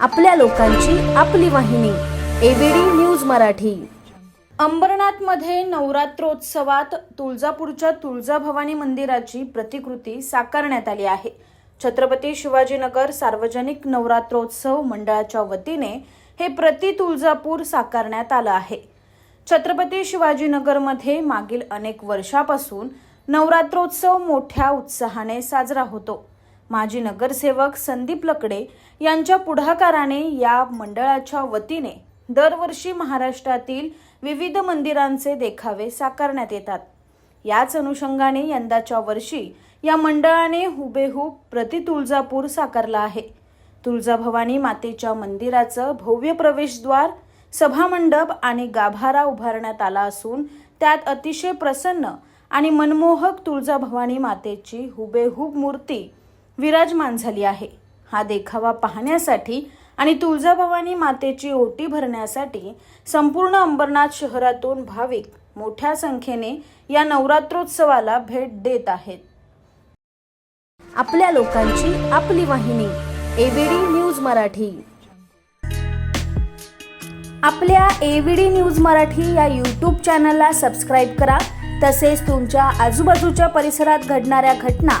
आपल्या लोकांची आपली वाहिनी एबीडी न्यूज मराठी. अंबरनाथमध्ये नवरात्रोत्सवात तुळजापूरच्या तुळजाभवानी मंदिराची प्रतिकृती साकारण्यात आली आहे. छत्रपती शिवाजीनगर सार्वजनिक नवरात्रोत्सव मंडळाच्या वतीने हे प्रति तुळजापूर साकारण्यात आलं आहे. छत्रपती शिवाजीनगरमध्ये मागील अनेक वर्षापासून नवरात्रोत्सव मोठ्या उत्साहाने साजरा होतो. माजी नगरसेवक संदीप लकडे यांच्या पुढाकाराने या मंडळाच्या वतीने दरवर्षी महाराष्ट्रातील विविध मंदिरांचे देखावे साकारण्यात येतात. याच अनुषंगाने यंदाच्या वर्षी या मंडळाने हुबेहूब प्रति तुळजापूर साकारला आहे. तुळजाभवानी मातेच्या मंदिराचं भव्य प्रवेशद्वार सभामंडप आणि गाभारा उभारण्यात आला असून त्यात अतिशय प्रसन्न आणि मनमोहक तुळजाभवानी मातेची हुबेहूब मूर्ती विराजमान झाली आहे. हा देखावा पाहण्यासाठी आणि तुळजाभवानी मातेची ओटी भरण्यासाठी संपूर्ण अंबरनाथ शहरातून भाविक मोठ्या संख्येने या नवरात्रोत्सवाला भेट देत आहेत. आपल्या लोकांची आपली वाहिनी एबीडी न्यूज मराठी. आपल्या एव्हीडी न्यूज मराठी या यूट्यूब चॅनलला सबस्क्राईब करा. तसेच तुमच्या आजूबाजूच्या परिसरात घडणाऱ्या घटना